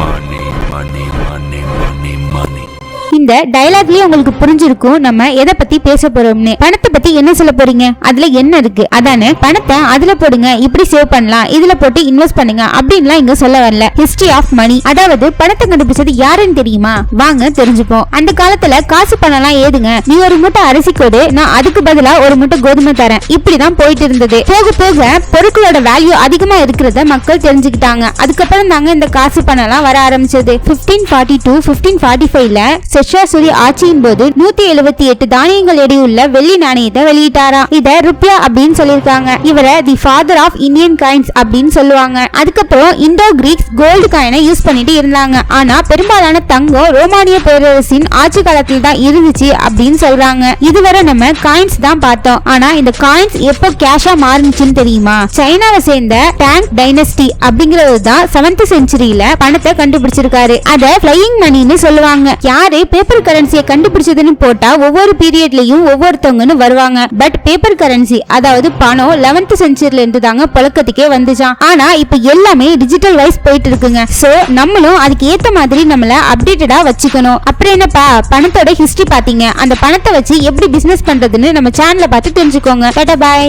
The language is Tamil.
mind. இந்த டயலாக்லயே உங்களுக்கு புரிஞ்சிருக்கும் நம்ம எதை பத்தி பேச போறோம்னு. பணத்தை பத்தி என்ன சொல்ல போறீங்க? அதுல என்ன இருக்கு? அதானே பணத்தை அதுல போடுங்க இப்படி சேவ் பண்ணலாம் இதுல போட்டு இன்வெஸ்ட் பண்ணுங்க அப்படின்லாம் இங்க சொல்ல வரல. ஹிஸ்டரி ஆஃப் மணி அதாவது பணத்தை கண்டுபிடிச்சது யாருன்னு தெரியுமா? வாங்க தெரிஞ்சுப்போம். அந்த காலத்துல காசு பணம்லாம் ஏதுங்க? நீ ஒரு மூட்டை அரிசி கொடு நான் அதுக்கு பதிலா ஒரு மூட்டை கோதுமை தரேன். இப்படிதான் போயிட்டு இருந்தது. போக போக பொருட்களோட வேல்யூ அதிகமா இருக்கிறத மக்கள் தெரிஞ்சுக்கிட்டாங்க. அதுக்கப்புறம் தாங்க இந்த காசு பணம்லாம் வர ஆரம்பிச்சது. 1542 ஃபார்ட்டி டூ பிப்டீன் ஃபார்ட்டி ஃபைவ்ல செஷாசுரி ஆட்சியின் போது நூத்தி எழுபத்தி எட்டு தானியங்கள் எடையுள்ள வெள்ளி நாணயத்தை வெளியிட்டாராம். இத ருப்பியா அப்படின்னு சொல்லியிருக்காங்க. இவரை the father of Indian coins அப்படின்னு சொல்லுவாங்க. அதுக்கப்புறம் இந்தோ கிரீக்ஸ் கோல்டு காயினை யூஸ் பண்ணிட்டு இருந்தாங்க. ஆனா பெரும்பாலான தங்கம் ரோமானிய பேரரசின் ஆட்சி காலத்தில் தான் இருந்துச்சு அப்படின்னு சொல்றாங்க. இதுவரை நம்ம காயின்ஸ் தான் பார்த்தோம். ஆனா இந்த காயின்ஸ் எப்போ கேஷா மாறுனுச்சுன்னு தெரியுமா? சைனாவை சேர்ந்த டேங்க் டைனஸ்டி அப்படிங்கிறது தான் செவன்த் செஞ்சுரியில பணத்தை கண்டுபிடிச்சிருக்காரு. அத பிளையிங் மணின்னு சொல்லுவாங்க. யாரு? பேப்பர் கரன்சியை கண்டுபிடிச்சதுன்னு போட்டா ஒவ்வொரு பீரியட்லயும் ஒவ்வொருத்தவங்கன்னு வருவாங்க. பட் பேப்பர் கரன்சி அதாவது பணம் லெவன்த் செஞ்சுரில இருந்து தாங்க புழக்கத்துக்கே வந்துச்சாம். ஆனா இப்ப எல்லாமே டிஜிட்டல் வைஸ் போயிட்டு இருக்குங்க. சோ நம்மளும் அதுக்கு ஏத்த மாதிரி நம்மள அப்டேட்டடா வச்சுக்கணும். அப்புறம் என்னப்பா பணத்தோட ஹிஸ்டரி பாத்தீங்க அந்த பணத்தை வச்சு எப்படி பிசினஸ் பண்றதுன்னு நம்ம சேனலை பார்த்து தெரிஞ்சுக்கோங்க. டாடா பாய்